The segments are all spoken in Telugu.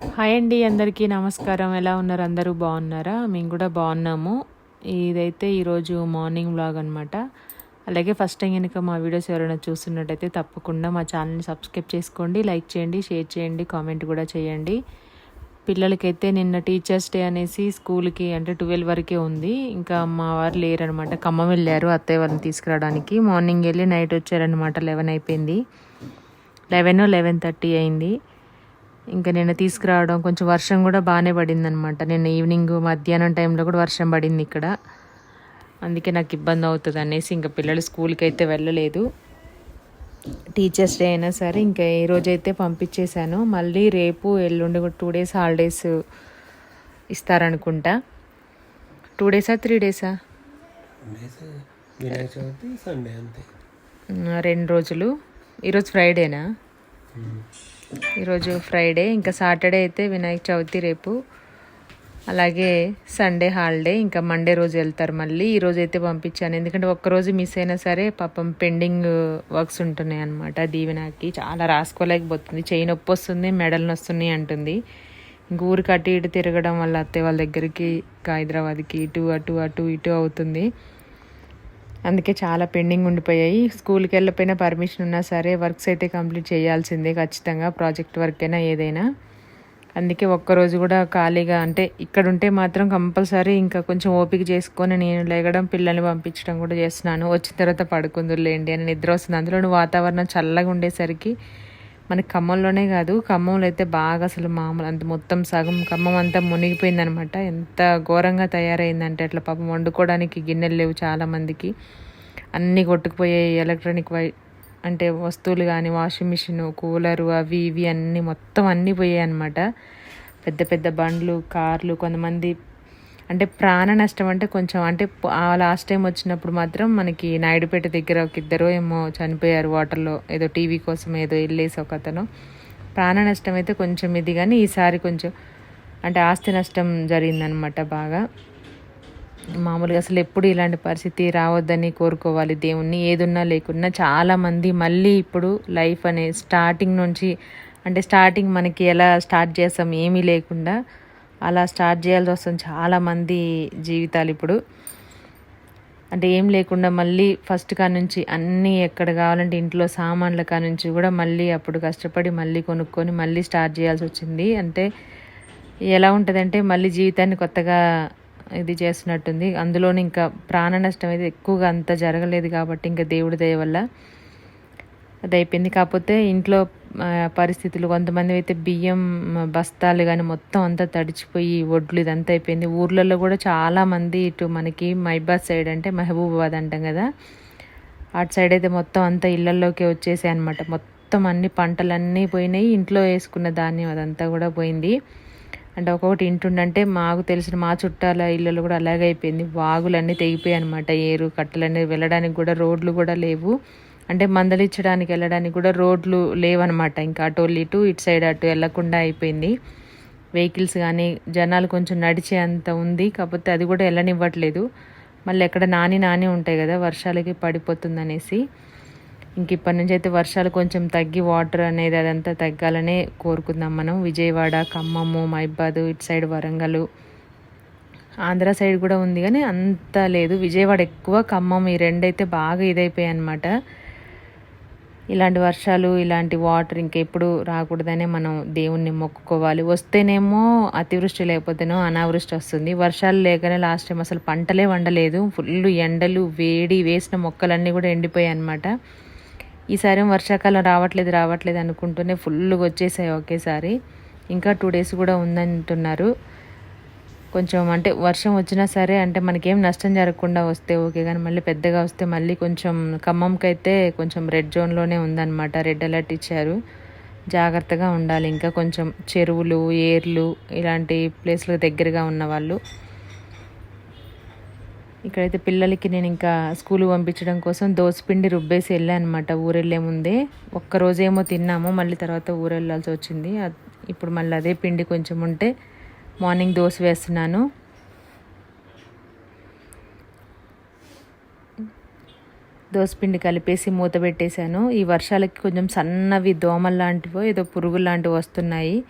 హాయ్ అండి అందరికీ నమస్కారం. ఎలా ఉన్నారు? అందరూ బాగున్నారా? మేము కూడా బాగున్నాము. ఇదైతే ఈరోజు మార్నింగ్ వ్లాగ్ అనమాట అలాగే ఫస్ట్ టైం కనుక మా వీడియోస్ ఎవరైనా చూస్తున్నట్టయితే తప్పకుండా మా ఛానల్ని సబ్స్క్రైబ్ చేసుకోండి లైక్ చేయండి షేర్ చేయండి కామెంట్ కూడా చేయండి. పిల్లలకైతే నిన్న టీచర్స్ డే అనేసి స్కూల్కి అంటే ట్వెల్వ్ వరకే ఉంది. ఇంకా మా వారు లేరనమాట ఖమ్మం వెళ్ళారు అత్తయ్య వాళ్ళని తీసుకురావడానికి. మార్నింగ్ వెళ్ళి నైట్ వచ్చారనమాట లెవెన్ అయిపోయింది. లెవెన్ లెవెన్ థర్టీ అయింది. ఇంకా నిన్న తీసుకురావడం కొంచెం వర్షం కూడా బాగానే పడింది అనమాట నిన్న ఈవినింగ్ మధ్యాహ్నం టైంలో కూడా వర్షం పడింది ఇక్కడ. అందుకే నాకు ఇబ్బంది అవుతుంది అనేసి ఇంకా పిల్లలు స్కూల్కి అయితే వెళ్ళలేదు. టీచర్స్ డే అయినా సరే ఇంకా ఈ రోజు అయితే పంపించేశాను. మళ్ళీ రేపు ఎల్లుండి కూడా టూ డేస్ హాలిడేస్ ఇస్తారనుకుంటా. టూ డేసా త్రీ డేసా? రెండు రోజులు. ఈరోజు ఫ్రైడేనా? ఈరోజు ఫ్రైడే ఇంకా సాటర్డే అయితే వినాయక చవితి రేపు. అలాగే సండే హాలిడే ఇంకా మండే రోజు వెళ్తారు మళ్ళీ. ఈ రోజు అయితే పంపించాను. ఎందుకంటే ఒక్కరోజు మిస్ అయినా సరే పాపం పెండింగ్ వర్క్స్ ఉంటున్నాయి అనమాట దీవెనకి చాలా రాసుకోలేకపోతుంది. చేయి నొప్పి వస్తుంది మెడలు నొస్తున్నాయి అంటుంది. ఇంక ఊరికి అటు ఇటు తిరగడం వల్ల అత్తయ్య వాళ్ళ దగ్గరికి హైదరాబాద్కి ఇటు అటు అటు ఇటు అవుతుంది. అందుకే చాలా పెండింగ్ ఉండిపోయాయి. స్కూల్కి వెళ్ళిపోయినా పర్మిషన్ ఉన్నా సరే వర్క్స్ అయితే కంప్లీట్ చేయాల్సిందే ఖచ్చితంగా ప్రాజెక్ట్ వర్క్ అయినా ఏదైనా. అందుకే ఒక్కరోజు కూడా ఖాళీగా అంటే ఇక్కడ ఉంటే మాత్రం కంపల్సరీ ఇంకా కొంచెం ఓపిక చేసుకొని నేను లేగడం పిల్లల్ని పంపించడం కూడా చేస్తున్నాను. వచ్చిన తర్వాత పడుకుందులేండి అని నిద్ర వస్తుంది. అందులోని వాతావరణం చల్లగా ఉండేసరికి మనకి ఖమ్మంలోనే కాదు ఖమ్మంలో అయితే బాగా అసలు మామూలు అంత మొత్తం సగం ఖమ్మం అంతా మునిగిపోయిందనమాట ఎంత ఘోరంగా తయారైందంటే అట్లా పాపం వండుకోవడానికి గిన్నెలు లేవు చాలామందికి. అన్నీ కొట్టుకుపోయాయి ఎలక్ట్రానిక్ వై అంటే వస్తువులు కానీ వాషింగ్ మిషన్ కూలరు అవి ఇవి అన్నీ మొత్తం అన్నీ పోయాయి అనమాట పెద్ద పెద్ద బండ్లు కార్లు కొంతమంది అంటే ప్రాణ నష్టం అంటే కొంచెం అంటే ఆ లాస్ట్ టైం వచ్చినప్పుడు మాత్రం మనకి నాయుడుపేట దగ్గర ఒక ఇద్దరు ఏమో చనిపోయారు వాటర్లో ఏదో టీవీ కోసం ఏదో వెళ్ళేసి ఒక అతను. ప్రాణ నష్టం అయితే కొంచెం ఇది కానీ ఈసారి కొంచెం అంటే ఆస్తి నష్టం జరిగిందనమాట బాగా. మామూలుగా అసలు ఎప్పుడు ఇలాంటి పరిస్థితి రావద్దని కోరుకోవాలి దేవుణ్ణి ఏదున్నా లేకున్నా. చాలామంది మళ్ళీ ఇప్పుడు లైఫ్ అనే స్టార్టింగ్ నుంచి అంటే స్టార్టింగ్ మనకి ఎలా స్టార్ట్ చేస్తాం ఏమీ లేకుండా అలా స్టార్ట్ చేయాల్సి వస్తుంది. చాలామంది జీవితాలు ఇప్పుడు. అంటే ఏం లేకుండా మళ్ళీ ఫస్ట్ కా నుంచి అన్నీ ఎక్కడ కావాలంటే ఇంట్లో సామాన్ల కా నుంచి కూడా మళ్ళీ అప్పుడు కష్టపడి మళ్ళీ కొనుక్కొని మళ్ళీ స్టార్ట్ చేయాల్సి వచ్చింది. అంటే ఎలా ఉంటుందంటే మళ్ళీ జీవితాన్ని కొత్తగా ఇది చేస్తున్నట్టుంది. అందులోని ఇంకా ప్రాణ నష్టం అయితే ఎక్కువగా అంత జరగలేదు కాబట్టి ఇంకా దేవుడి దయ వల్ల అది అయిపోయింది. కాకపోతే ఇంట్లో పరిస్థితులు. కొంతమంది అయితే బియ్యం బస్తాలు కానీ మొత్తం అంతా తడిచిపోయి ఒడ్లు ఇదంతా అయిపోయింది. ఊర్లలో కూడా చాలామంది ఇటు మనకి మైబాద్ సైడ్ అంటే మహబూబాబాద్ అంటాం కదా. అటు సైడ్ అయితే మొత్తం అంతా ఇళ్ళలోకి వచ్చేసాయి అనమాట మొత్తం అన్ని పంటలన్నీ పోయినాయి. ఇంట్లో వేసుకున్న ధాన్యం అదంతా కూడా పోయింది. అంటే ఒక్కొక్కటి ఇంటుండంటే మాకు తెలిసిన మా చుట్టాల ఇళ్ళలో కూడా అలాగే అయిపోయింది. వాగులన్నీ తెగిపోయాయి అనమాట ఏరు కట్టలన్నీ వెళ్ళడానికి కూడా రోడ్లు కూడా లేవు. అంటే మందలిచ్చడానికి వెళ్ళడానికి కూడా రోడ్లు లేవన్నమాట. ఇంకా అటు ఇటు ఇటు సైడ్ అటు వెళ్ళకుండా అయిపోయింది. వెహికల్స్ కానీ జనాలు కొంచెం నడిచే అంత ఉంది. కాకపోతే అది కూడా వెళ్ళనివ్వట్లేదు. మళ్ళీ ఎక్కడ నాని నాని ఉంటాయి కదా వర్షాలకి పడిపోతుందనేసి. ఇంక ఇప్పటి నుంచి అయితే వర్షాలు కొంచెం తగ్గి వాటర్ అనేది అదంతా తగ్గాలనే కోరుకుందాం మనం. విజయవాడ ఖమ్మము మైబాద్ ఇటు సైడ్ వరంగల్. ఆంధ్ర సైడ్ కూడా ఉంది కానీ అంత లేదు. విజయవాడ ఎక్కువ ఖమ్మం ఈ రెండైతే బాగా ఇదైపోయాయి అనమాట ఇలాంటి వర్షాలు ఇలాంటి వాటర్ ఇంకెప్పుడు రాకూడదనే మనం దేవుణ్ణి మొక్కుకోవాలి. వస్తేనేమో అతివృష్టి లేకపోతేనో అనావృష్టి వస్తుంది. వర్షాలు లేకనే లాస్ట్ టైం అసలు పంటలే వండలేదు. ఫుల్ ఎండలు వేడి వేసిన మొక్కలన్నీ కూడా ఎండిపోయాయి అనమాట ఈసారి వర్షాకాలం రావట్లేదు రావట్లేదు అనుకుంటూనే ఫుల్గా వచ్చేసాయి ఒకేసారి. ఇంకా టూ డేస్ కూడా ఉందంటున్నారు. కొంచెం అంటే వర్షం వచ్చినా సరే అంటే మనకేం నష్టం జరగకుండా వస్తే ఓకే కానీ మళ్ళీ పెద్దగా వస్తే మళ్ళీ కొంచెం ఖమ్మంకి అయితే కొంచెం రెడ్ జోన్లోనే ఉందన్నమాట. రెడ్ అలర్ట్ ఇచ్చారు. జాగ్రత్తగా ఉండాలి. ఇంకా కొంచెం చెరువులు ఏర్లు ఇలాంటి ప్లేస్లకు దగ్గరగా ఉన్న వాళ్ళు. ఇక్కడైతే పిల్లలకి నేను ఇంకా స్కూల్ పంపించడం కోసం దోసపిండి రుబ్బేసి వెళ్ళానమాట ఊరెళ్ళే ముందే ఒక్కరోజేమో తిన్నాము. మళ్ళీ తర్వాత ఊరెళ్ళాల్సి వచ్చింది. ఇప్పుడు మళ్ళీ అదే పిండి కొంచెం ఉంటే మార్నింగ్ దోశ వేస్తున్నాను. దోసపిండి కలిపేసి మూత పెట్టేశాను. ఈ వర్షాలకి కొంచెం సన్నవి దోమలు లాంటివో ఏదో పురుగులు లాంటివి వస్తున్నాయి.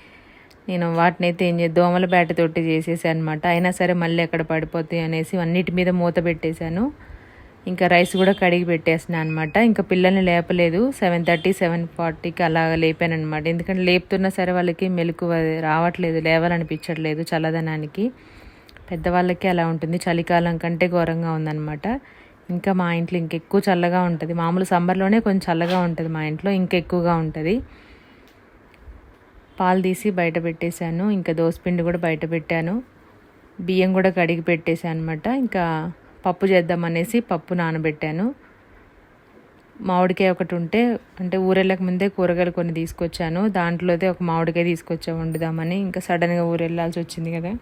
నేను వాటిని అయితే ఏం దోమల బ్యాటతోటి చేసేసాను అనమాట అయినా సరే మళ్ళీ ఎక్కడ పడిపోతాయి అనేసి అన్నిటి మీద మూత పెట్టేశాను. ఇంకా రైస్ కూడా కడిగి పెట్టేసిన అనమాట ఇంకా పిల్లల్ని లేపలేదు. సెవెన్ థర్టీ సెవెన్ ఫార్టీకి అలా లేపాను అనమాట ఎందుకంటే లేపుతున్నా సరే వాళ్ళకి మెలకు రావట్లేదు లేవాలనిపించట్లేదు చల్లదనానికి. పెద్దవాళ్ళకి అలా ఉంటుంది. చలికాలం కంటే ఘోరంగా ఉందన్నమాట. ఇంకా మా ఇంట్లో ఇంకెక్కువ చల్లగా ఉంటుంది. మామూలు సమ్మర్లోనే కొంచెం చల్లగా ఉంటుంది మా ఇంట్లో ఇంకెక్కువగా ఉంటుంది. పాలు తీసి బయట పెట్టేశాను. ఇంకా దోసపిండి కూడా బయట పెట్టాను. బియ్యం కూడా కడిగి పెట్టేశాను అనమాట ఇంకా పప్పు చేద్దామనేసి పప్పు నానబెట్టాను. మామిడికాయ ఒకటి ఉంటే అంటే ఊరెళ్ళక ముందే కూరగాయలు కొన్ని తీసుకొచ్చాను. దాంట్లోదే ఒక మామిడికాయ తీసుకొచ్చా వండుదామని. ఇంకా సడన్గా ఊరెళ్ళాల్సి వచ్చింది కదా.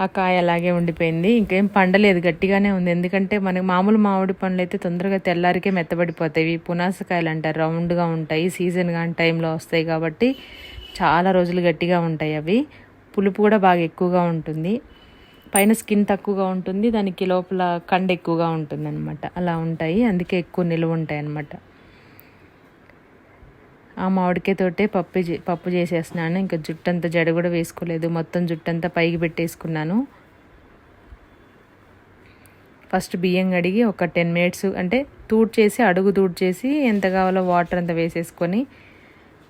ఆ కాయ అలాగే ఉండిపోయింది. ఇంకేం పండలేదు గట్టిగానే ఉంది. ఎందుకంటే మనకి మామూలు మామిడి పండ్లు అయితే తొందరగా తెల్లారికే మెత్తబడిపోతాయి. పునాసకాయలు అంటారు. రౌండ్గా ఉంటాయి. సీజన్ కాని టైంలో వస్తాయి కాబట్టి చాలా రోజులు గట్టిగా ఉంటాయి అవి. పులుపు కూడా బాగా ఎక్కువగా ఉంటుంది. పైన స్కిన్ తక్కువగా ఉంటుంది దానికి లోపల కండ ఎక్కువగా ఉంటుంది అనమాట అలా ఉంటాయి అందుకే ఎక్కువ నిలువ ఉంటాయి అన్నమాట ఆ మామిడికాయతోటే పప్పు చే- పప్పు చేసేస్తున్నాను. ఇంకా జుట్టంతా జడ కూడా వేసుకోలేదు. మొత్తం జుట్టంతా పైకి పెట్టేసుకున్నాను. ఫస్ట్ బియ్యం కడిగి ఒక టెన్ మినిట్స్ అంటే తూడ్చేసి అడుగు తూడ్చేసి ఎంత కావాలో వాటర్ అంతా వేసేసుకొని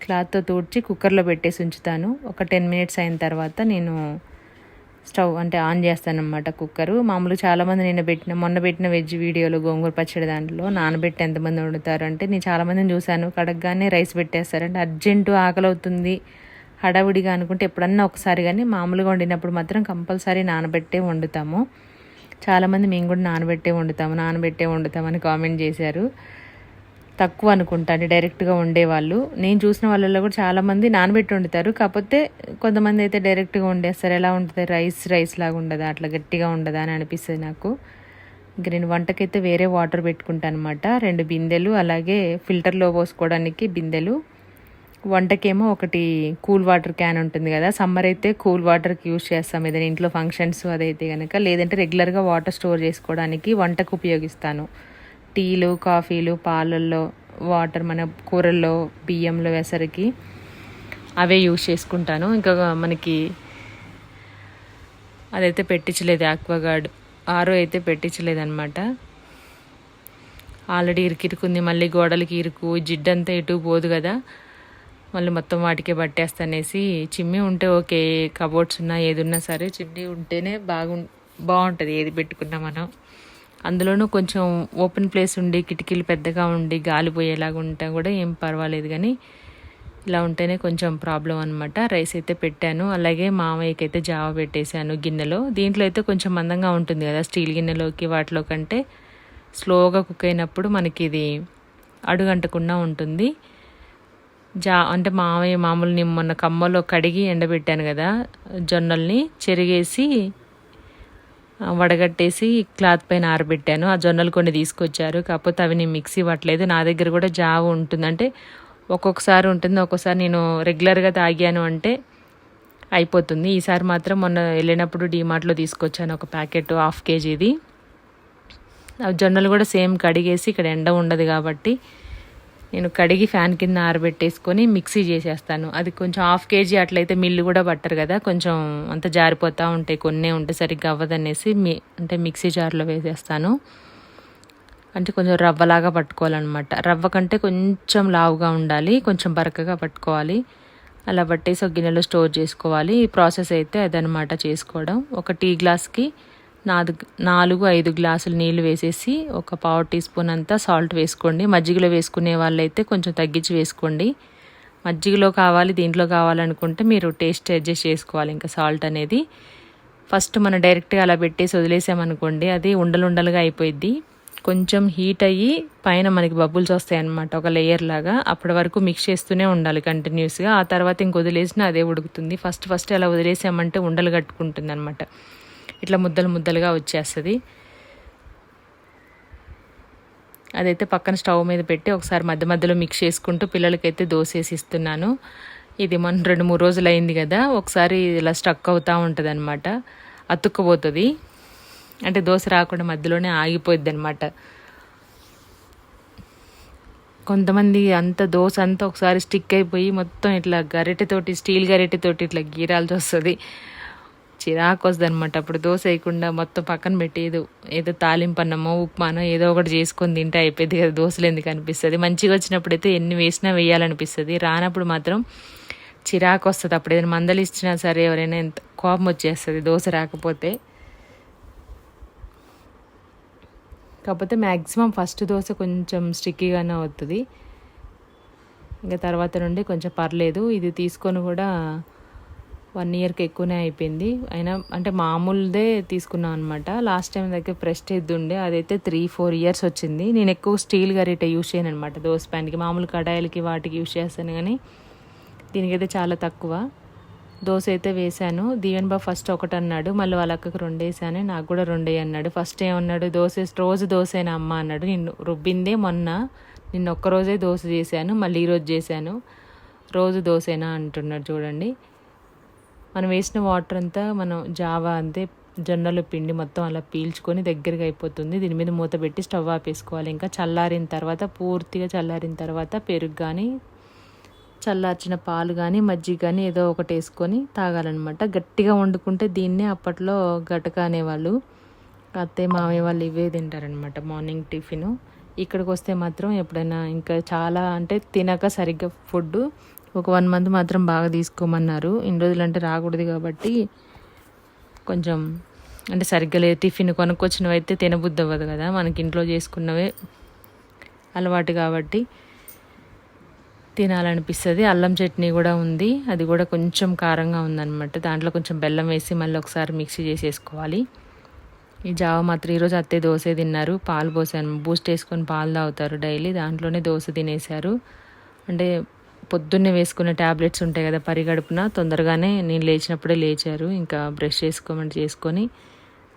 క్లాత్తో తూడ్చి కుక్కర్లో పెట్టేసి ఉంచుతాను. ఒక టెన్ మినిట్స్ అయిన తర్వాత నేను స్టవ్ అంటే ఆన్ చేస్తానమాట కుక్కరు. మామూలు చాలామంది నేను పెట్టిన మొన్న పెట్టిన వెజ్ వీడియోలో గోంగూర పచ్చడి దాంట్లో నానబెట్టి ఎంతమంది వండుతారు అంటే నేను చాలామందిని చూశాను కడగగానే రైస్ పెట్టేస్తారు అంటే అర్జెంటు ఆకలి అవుతుంది హడావిడిగా అనుకుంటే ఎప్పుడన్నా ఒకసారి కానీ మామూలుగా వండినప్పుడు మాత్రం కంపల్సరీ నానబెట్టే వండుతాము. చాలామంది మేము కూడా నానబెట్టే వండుతాము నానబెట్టే వండుతామని కామెంట్ చేశారు. తక్కువ అనుకుంటా డైరెక్ట్గా వండేవాళ్ళు నేను చూసిన వాళ్ళలో కూడా చాలామంది నానబెట్టి వండుతారు. కాకపోతే కొంతమంది అయితే డైరెక్ట్గా వండేస్తారు. ఎలా ఉంటుంది రైస్ రైస్ లాగా ఉండదా? అట్లా గట్టిగా ఉండదా అని అనిపిస్తుంది నాకు. ఇంక నేను వంటకైతే వేరే వాటర్ పెట్టుకుంటాను అనమాట రెండు బిందెలు అలాగే ఫిల్టర్లో పోసుకోవడానికి బిందెలు. వంటకేమో ఒకటి కూల్ వాటర్ క్యాన్ ఉంటుంది కదా సమ్మర్ అయితే కూల్ వాటర్కి యూజ్ చేస్తాం. ఏదైనా ఇంట్లో ఫంక్షన్స్ అదైతే కనుక లేదంటే రెగ్యులర్గా వాటర్ స్టోర్ చేసుకోవడానికి వంటకు ఉపయోగిస్తాను. టీలు కాఫీలు పాలల్లో వాటర్ మన కూరల్లో బియ్యంలో వేసరికి అవే యూజ్ చేసుకుంటాను. ఇంకా మనకి అదైతే పెట్టించలేదు ఆక్వాగార్డ్. ఆరో అయితే పెట్టించలేదు అనమాట ఆల్రెడీ ఇరికిరుకుంది మళ్ళీ గోడలకి ఇరుకు జిడ్డంతా ఇటు పోదు కదా. మళ్ళీ మొత్తం వాటికే పట్టేస్తానేసి చిమ్మి ఉంటే ఓకే కబోర్డ్స్ ఉన్నా ఏదున్నా సరే చిమ్మి ఉంటేనే బాగు బాగుంటుంది ఏది పెట్టుకున్నా మనం. అందులోనూ కొంచెం ఓపెన్ ప్లేస్ ఉండి కిటికీలు పెద్దగా ఉండి గాలి పోయేలాగా ఉంటే కూడా ఏం పర్వాలేదు కానీ ఇలా ఉంటేనే కొంచెం ప్రాబ్లం అనమాట రైస్ అయితే పెట్టాను. అలాగే మామయ్యకి అయితే జావ పెట్టేశాను గిన్నెలో. దీంట్లో అయితే కొంచెం మందంగా ఉంటుంది కదా స్టీల్ గిన్నెలోకి వాటిలో కంటే. స్లోగా కుక్ అయినప్పుడు మనకి ఇది అడుగంటకుండా ఉంటుంది. జా అంటే మామయ్య మామూలు నేను మొన్న కమ్మలో కడిగి ఎండబెట్టాను కదా జొన్నల్ని చెరిగేసి వడగట్టేసి క్లాత్ పైన ఆరబెట్టాను. ఆ జొన్నలు కొన్ని తీసుకొచ్చారు. కాకపోతే అవి నేను మిక్సీ ఇవ్వట్లేదు నా దగ్గర కూడా జావ ఉంటుంది. అంటే ఒక్కొక్కసారి ఉంటుంది. ఒక్కొక్కసారి నేను రెగ్యులర్గా తాగాను అంటే అయిపోతుంది. ఈసారి మాత్రం మొన్న వెళ్ళినప్పుడు డీమార్ట్లో తీసుకొచ్చాను ఒక ప్యాకెట్ హాఫ్ కేజీది. ఆ జొన్నలు కూడా సేమ్ కడిగేసి ఇక్కడ ఎండ ఉండదు కాబట్టి నేను కడిగి ఫ్యాన్ కింద ఆరబెట్టేసుకొని మిక్సీ చేసేస్తాను. అది కొంచెం హాఫ్ కేజీ అట్లయితే మిల్లు కూడా పట్టరు కదా కొంచెం అంత జారిపోతూ ఉంటాయి కొన్నే ఉంటే సరిగ్గా అవ్వదనేసి మీ అంటే మిక్సీ జార్లో వేసేస్తాను. అంటే కొంచెం రవ్వలాగా పట్టుకోవాలన్నమాట. రవ్వ కంటే కొంచెం లావుగా ఉండాలి కొంచెం బరకగా పట్టుకోవాలి. అలా పట్టేసి ఒక గిన్నెలో స్టోర్ చేసుకోవాలి. ఈ ప్రాసెస్ అయితే అదనమాట చేసుకోవడం. ఒక టీ గ్లాస్కి నాలుగు నాలుగు ఐదు గ్లాసులు నీళ్ళు వేసేసి ఒక పావు టీ స్పూన్ అంతా సాల్ట్ వేసుకోండి. మజ్జిగలో వేసుకునే వాళ్ళైతే కొంచెం తగ్గించి వేసుకోండి. మజ్జిగలో కావాలి దీంట్లో కావాలనుకుంటే మీరు టేస్ట్ అడ్జస్ట్ చేసుకోవాలి ఇంకా సాల్ట్ అనేది. ఫస్ట్ మనం డైరెక్ట్గా అలా పెట్టేసి వదిలేసామనుకోండి అది ఉండలు ఉండలుగా అయిపోయిద్ది. కొంచెం హీట్ అయ్యి పైన మనకి బబుల్స్ వస్తాయి అన్నమాట ఒక లేయర్ లాగా. అప్పటి వరకు మిక్స్ చేస్తూనే ఉండాలి కంటిన్యూస్గా. ఆ తర్వాత ఇంక వదిలేసినా అదే ఉడుకుతుంది. ఫస్ట్ ఫస్ట్ అలా వదిలేసామంటే ఉండలు కట్టుకుంటుంది అనమాట ఇట్లా ముద్దలు ముద్దలుగా వచ్చేస్తుంది. అదైతే పక్కన స్టవ్ మీద పెట్టి ఒకసారి మధ్య మధ్యలో మిక్స్ చేసుకుంటూ పిల్లలకైతే దోశ వేసి ఇస్తున్నాను. ఇది మనం రెండు మూడు రోజులు అయింది కదా ఒకసారి ఇలా స్టక్ అవుతూ ఉంటుంది అనమాట అతుక్కుపోతుంది. అంటే దోశ రాకుండా మధ్యలోనే ఆగిపోయింది అనమాట కొంతమంది అంత దోశ అంతా ఒకసారి స్టిక్ అయిపోయి మొత్తం ఇట్లా గరిటెతోటి స్టీల్ గరిటెతోటి ఇట్లా గీరాల్సి వస్తుంది చిరాకు వస్తుంది అనమాట అప్పుడు దోశ వేయకుండా మొత్తం పక్కన పెట్టి ఏదో ఏదో తాలింపన్నమో ఉప్మానో ఏదో ఒకటి చేసుకొని తింటే అయిపోయింది కదా దోశలు ఎందుకు అనిపిస్తుంది. మంచిగా వచ్చినప్పుడు అయితే ఎన్ని వేసినా వేయాలనిపిస్తుంది. రానప్పుడు మాత్రం చిరాకు వస్తుంది. అప్పుడు ఏదైనా మందలు ఇచ్చినా సరే ఎవరైనా ఎంత కోపం వచ్చేస్తుంది దోశ రాకపోతే. కాకపోతే మ్యాక్సిమం ఫస్ట్ దోశ కొంచెం స్టిక్కీగానే అవుతుంది ఇంకా తర్వాత నుండి కొంచెం పర్లేదు. ఇది తీసుకొని కూడా వన్ ఇయర్కి ఎక్కువనే అయిపోయింది. అయినా అంటే మామూలుదే తీసుకున్నాను అనమాట లాస్ట్ టైం దగ్గర ప్రెస్టేజ్ ఉండే అదైతే త్రీ ఫోర్ ఇయర్స్ వచ్చింది. నేను ఎక్కువ స్టీల్ గరిట యూస్ చేయను అనమాట దోశ ప్యాన్కి మామూలు కడాయిలకి వాటికి యూస్ చేస్తాను కానీ దీనికైతే చాలా తక్కువ. దోశ అయితే వేశాను. దీవెన్ బాబు ఫస్ట్ ఒకటి అన్నాడు మళ్ళీ వాళ్ళ అక్కకు రెండు వేసాను నాకు కూడా రెండే అన్నాడు. ఫస్ట్ ఏమన్నాడు దోశ రోజు దోశ అయినా అమ్మ అన్నాడు. నిన్ను రుబ్బిందే మొన్న నిన్న ఒక్కరోజే దోశ చేశాను మళ్ళీ ఈరోజు చేశాను. రోజు దోశేనా అంటున్నాడు చూడండి. మనం వేసిన వాటర్ అంతా మనం జావా అంతే జొన్నలు పిండి మొత్తం అలా పీల్చుకొని దగ్గరగా అయిపోతుంది. దీని మీద మూత పెట్టి స్టవ్ ఆపేసుకోవాలి. ఇంకా చల్లారిన తర్వాత పూర్తిగా చల్లారిన తర్వాత పెరుగు కానీ చల్లార్చిన పాలు కానీ మజ్జిగ కానీ ఏదో ఒకటి వేసుకొని తాగాలన్నమాట. గట్టిగా వండుకుంటే దీన్నే అప్పట్లో గటక అనేవాళ్ళు. అత్తయ్య మామయ్య వాళ్ళు ఇవే తింటారనమాట మార్నింగ్ టిఫిన్. ఇక్కడికి వస్తే మాత్రం ఎప్పుడైనా ఇంకా చాలా అంటే తినక సరిగ్గా ఫుడ్ ఒక వన్ మంత్ మాత్రం బాగా తీసుకోమన్నారు. ఇన్ని రోజులు అంటే రాకూడదు కాబట్టి కొంచెం అంటే సరిగ్గా లేదు. టిఫిన్ కొనుక్కొచ్చినవి అయితే తినబుద్ధి అవ్వదు కదా. మనకి ఇంట్లో చేసుకున్నవే అలవాటు కాబట్టి తినాలనిపిస్తుంది. అల్లం చట్నీ కూడా ఉంది. అది కూడా కొంచెం కారంగా ఉందన్నమాట. దాంట్లో కొంచెం బెల్లం వేసి మళ్ళీ ఒకసారి మిక్సీ చేసేసుకోవాలి. ఈ జావ మాత్రం ఈరోజు అత్తే దోశ తిన్నారు. పాలు పోసాను. బూస్ట్ వేసుకొని పాలు తాగుతారు డైలీ. దాంట్లోనే దోశ తినేశారు. అంటే పొద్దున్నే వేసుకునే ట్యాబ్లెట్స్ ఉంటాయి కదా పరిగడుపున. తొందరగానే నేను లేచినప్పుడే లేచారు. ఇంకా బ్రష్ చేసుకోమని చేసుకొని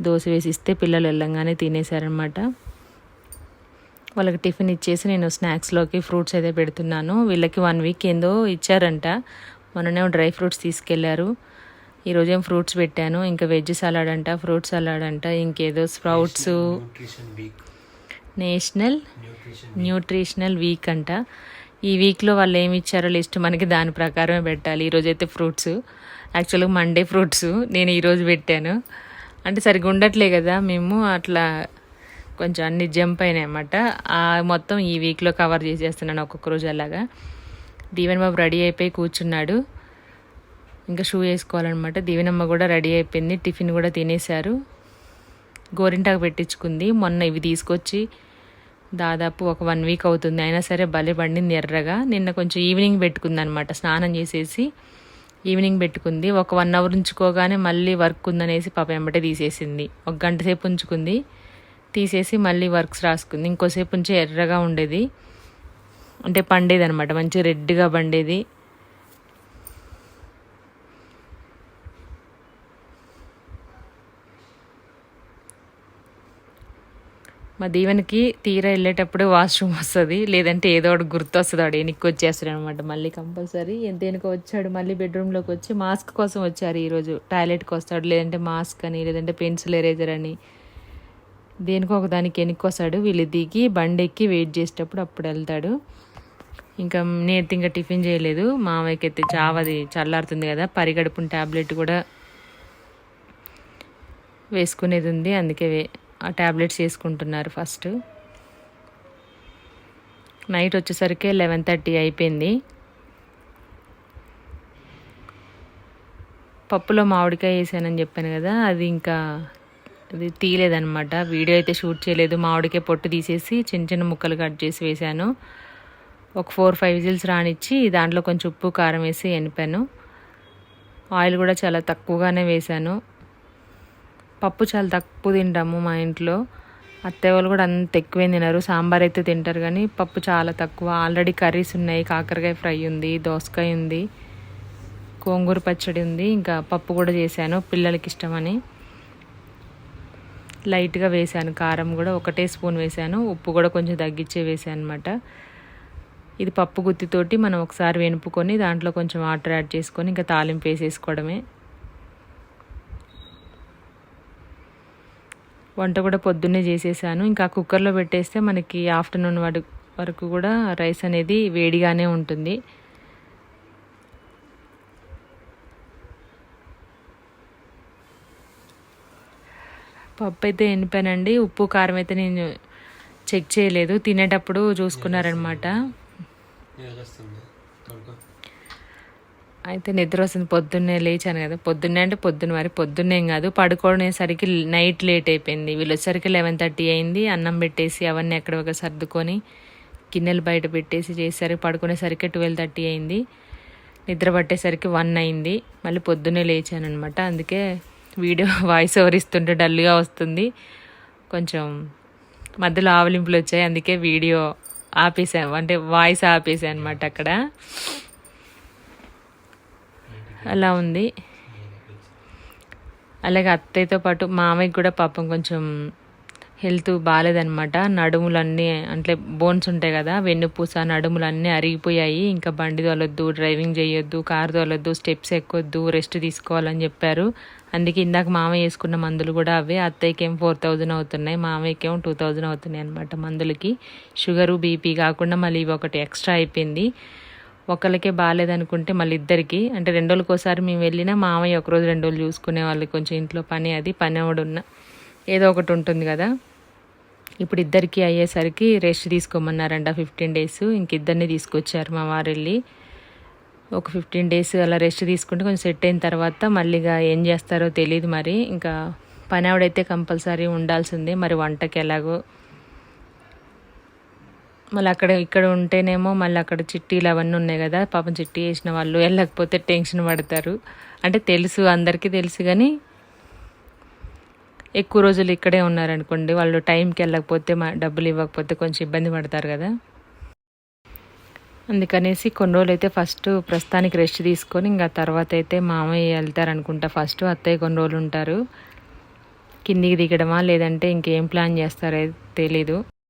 దోశ వేసి ఇస్తే పిల్లలు వెళ్ళంగానే తినేశారనమాట వాళ్ళకి టిఫిన్ ఇచ్చేసి నేను స్నాక్స్లోకి ఫ్రూట్స్ అయితే పెడుతున్నాను. వీళ్ళకి వన్ వీక్ ఏందో ఇచ్చారంట. మొన్ననే డ్రై ఫ్రూట్స్ తీసుకెళ్ళారు. ఈరోజు ఏం ఫ్రూట్స్ పెట్టాను. ఇంకా వెజ్ సలాడ్ అంట ఫ్రూట్ సలాడ్ అంట ఇంకేదో sprouts. National nutrition nutritional week అంట. ఈ వీక్లో వాళ్ళు ఏమి ఇచ్చారో లిస్ట్ మనకి దాని ప్రకారమే పెట్టాలి. ఈరోజు అయితే ఫ్రూట్స్. యాక్చువల్గా మండే ఫ్రూట్స్ నేను ఈరోజు పెట్టాను. అంటే సరిగ్గా ఉండట్లే కదా మేము అట్లా కొంచెం అన్ని జంప్ అయినాయి అన్నమాట. ఆ మొత్తం ఈ వీక్లో కవర్ చేసేస్తున్నాను ఒక్కొక్క రోజు అలాగా. దీవెన్ బాబు రెడీ అయిపోయి కూర్చున్నాడు. ఇంకా షూ వేసుకోవాలన్నమాట. దీవెనమ్మ కూడా రెడీ అయిపోయింది. టిఫిన్ కూడా తినేశారు. గోరింటాకు పెట్టించుకుంది. మొన్న ఇవి తీసుకొచ్చి దాదాపు ఒక వన్ వీక్ అవుతుంది. అయినా సరే భలే పండింది ఎర్రగా. నిన్న కొంచెం ఈవినింగ్ పెట్టుకుంది అనమాట స్నానం చేసేసి ఈవినింగ్ పెట్టుకుంది. ఒక వన్ అవర్ ఉంచుకోగానే మళ్ళీ వర్క్ ఉందనేసి పాప వెంబటే తీసేసింది. ఒక గంట సేపు ఉంచుకుంది. తీసేసి మళ్ళీ వర్క్స్ రాసుకుంది. ఇంకోసేపు ఉంచి ఎర్రగా ఉండేది. అంటే పండేది అనమాట మంచి రెడ్గా పండేది. మా దీవెనకి తీరా వెళ్ళేటప్పుడు వాష్రూమ్ వస్తుంది లేదంటే ఏదో ఒకటి గుర్తు వస్తుంది వాడు ఎనికి వచ్చేస్తాడు అనమాట మళ్ళీ కంపల్సరీ దేనికో వచ్చాడు మళ్ళీ బెడ్రూమ్లోకి వచ్చి మాస్క్ కోసం వచ్చారు ఈరోజు. టాయిలెట్కి వస్తాడు లేదంటే మాస్క్ అని లేదంటే పెన్సిల్ ఎరేజర్ అని. దేనికో ఒక దానికి వస్తాడు వీళ్ళు దిగి బండి ఎక్కి వెయిట్ చేసేటప్పుడు అప్పుడు వెళ్తాడు. ఇంకా నేను ఇంకా టిఫిన్ చేయలేదు. మామయ్యకి అయితే చావది చల్లారుతుంది కదా పరిగడుపున ట్యాబ్లెట్ కూడా వేసుకునేది ఉంది అందుకే ట్యాబ్లెట్స్ వేసుకుంటున్నారు ఫస్ట్. నైట్ వచ్చేసరికి లెవెన్ థర్టీ అయిపోయింది. పప్పులో మామిడికాయ వేసానని చెప్పాను కదా అది ఇంకా అది తీయలేదనమాట వీడియో అయితే షూట్ చేయలేదు. మామిడికాయ పొట్టు తీసేసి చిన్న చిన్న ముక్కలు కట్ చేసి వేసాను. ఒక ఫోర్ ఫైవ్ విజిల్స్ రానిచ్చి దాంట్లో కొంచెం ఉప్పు కారం వేసి ఎనిపాను ఆయిల్ కూడా చాలా తక్కువగానే వేశాను పప్పు చాలా తక్కువ తింటాము మా ఇంట్లో. అత్తయ్య వాళ్ళు కూడా అంత ఎక్కువేం తినరు. సాంబార్ అయితే తింటారు కానీ పప్పు చాలా తక్కువ. ఆల్రెడీ కర్రీస్ ఉన్నాయి. కాకరకాయ ఫ్రై ఉంది దోసకాయ ఉంది గోంగూర పచ్చడి ఉంది. ఇంకా పప్పు కూడా చేశాను పిల్లలకి ఇష్టమని. లైట్గా వేసాను కారం కూడా ఒకటే స్పూన్ వేశాను. ఉప్పు కూడా కొంచెం తగ్గించే వేసాను అనమాట ఇది పప్పు గుత్తితోటి మనం ఒకసారి వెనుపుకొని దాంట్లో కొంచెం వాటర్ యాడ్ చేసుకొని ఇంకా తాలింపు వేసేసుకోవడమే. వంట కూడా పొద్దున్నే చేసేసాను. ఇంకా కుక్కర్లో పెట్టేస్తే మనకి ఆఫ్టర్నూన్ వాడు వరకు కూడా రైస్ అనేది వేడిగానే ఉంటుంది. పప్పు అయితే ఎనిపానండి ఉప్పు కారం అయితే నేను చెక్ చేయలేదు. తినేటప్పుడు చూసుకున్నారనమాట అయితే నిద్ర వస్తుంది. పొద్దున్నే లేచాను కదా. పొద్దున్నే అంటే పొద్దున్న మరి. పొద్దున్నేం కాదు. పడుకోనేసరికి నైట్ లేట్ అయిపోయింది. వీళ్ళు వచ్చేసరికి లెవెన్ థర్టీ అయింది. అన్నం పెట్టేసి అవన్నీ ఎక్కడ ఒక సర్దుకొని గిన్నెలు బయట పెట్టేసి చేసేసరికి పడుకునేసరికి ట్వెల్వ్ థర్టీ అయింది. నిద్ర పట్టేసరికి వన్ అయింది. మళ్ళీ పొద్దున్నే లేచాను అనమాట అందుకే వీడియో వాయిస్ ఓవర్ ఇస్తుంటే డల్గా వస్తుంది. కొంచెం మధ్యలో ఆవలింపులు వచ్చాయి. అందుకే వీడియో ఆపేసాను అంటే వాయిస్ ఆపేసాను అనమాట అక్కడ. అలా ఉంది. అలాగే అత్తయ్యతో పాటు మామయ్యకి కూడా పాపం కొంచెం హెల్త్ బాగాలేదనమాట నడుములన్నీ అంటే బోన్స్ ఉంటాయి కదా వెన్నుపూస నడుములన్నీ అరిగిపోయాయి. ఇంకా బండి తోలొద్దు డ్రైవింగ్ చేయొద్దు కారు తోలొద్దు స్టెప్స్ ఎక్కొద్దు రెస్ట్ తీసుకోవాలని చెప్పారు. అందుకే ఇందాక మామయ్య వేసుకున్న మందులు కూడా అవే. అత్తయ్యకి ఏం ఫోర్ థౌజండ్ అవుతున్నాయి మామయ్యకి ఏం టూ థౌజండ్ అవుతున్నాయి అనమాట మందులకి. షుగరు బీపీ కాకుండా మళ్ళీ ఇవి ఒకటి ఎక్స్ట్రా అయిపోయింది. ఒకళ్ళకే బాగాలేదనుకుంటే మళ్ళీ ఇద్దరికి. అంటే రెండు రోజులకి ఒకసారి మేము వెళ్ళినా మామయ్య ఒకరోజు రెండు రోజులు చూసుకునే వాళ్ళు కొంచెం ఇంట్లో పని అది పని ఉన్న. ఏదో ఒకటి ఉంటుంది కదా. ఇప్పుడు ఇద్దరికి అయ్యేసరికి రెస్ట్ తీసుకోమన్నారంట ఫిఫ్టీన్ డేస్. ఇంక ఇద్దరిని తీసుకొచ్చారు మా వారు వెళ్ళి ఒక ఫిఫ్టీన్ డేస్ అలా రెస్ట్ తీసుకుంటే కొంచెం సెట్ అయిన తర్వాత మళ్ళీగా ఏం చేస్తారో తెలియదు మరి. ఇంకా పని ఆవిడైతే కంపల్సరీ ఉండాల్సిందే. మరి వంటకి ఎలాగో మళ్ళీ అక్కడ ఇక్కడ ఉంటేనేమో మళ్ళీ అక్కడ చిట్టీలు అవన్నీ ఉన్నాయి కదా పాపం చిట్టి వేసిన వాళ్ళు వెళ్ళకపోతే టెన్షన్ పడతారు. అంటే తెలుసు అందరికీ తెలుసు కానీ ఎక్కువ రోజులు ఇక్కడే ఉన్నారనుకోండి వాళ్ళు టైంకి వెళ్ళకపోతే మా డబ్బులు ఇవ్వకపోతే కొంచెం ఇబ్బంది పడతారు కదా. అందుకనేసి కొన్ని రోజులు అయితే ఫస్ట్ ప్రస్తుతానికి రెస్ట్ తీసుకొని ఇంకా తర్వాత అయితే మామయ్య వెళ్తారనుకుంటా. ఫస్ట్ అత్తయ్య కొన్ని రోజులు ఉంటారు. కిందికి దిగడమా లేదంటే ఇంకేం ప్లాన్ చేస్తారో తెలీదు.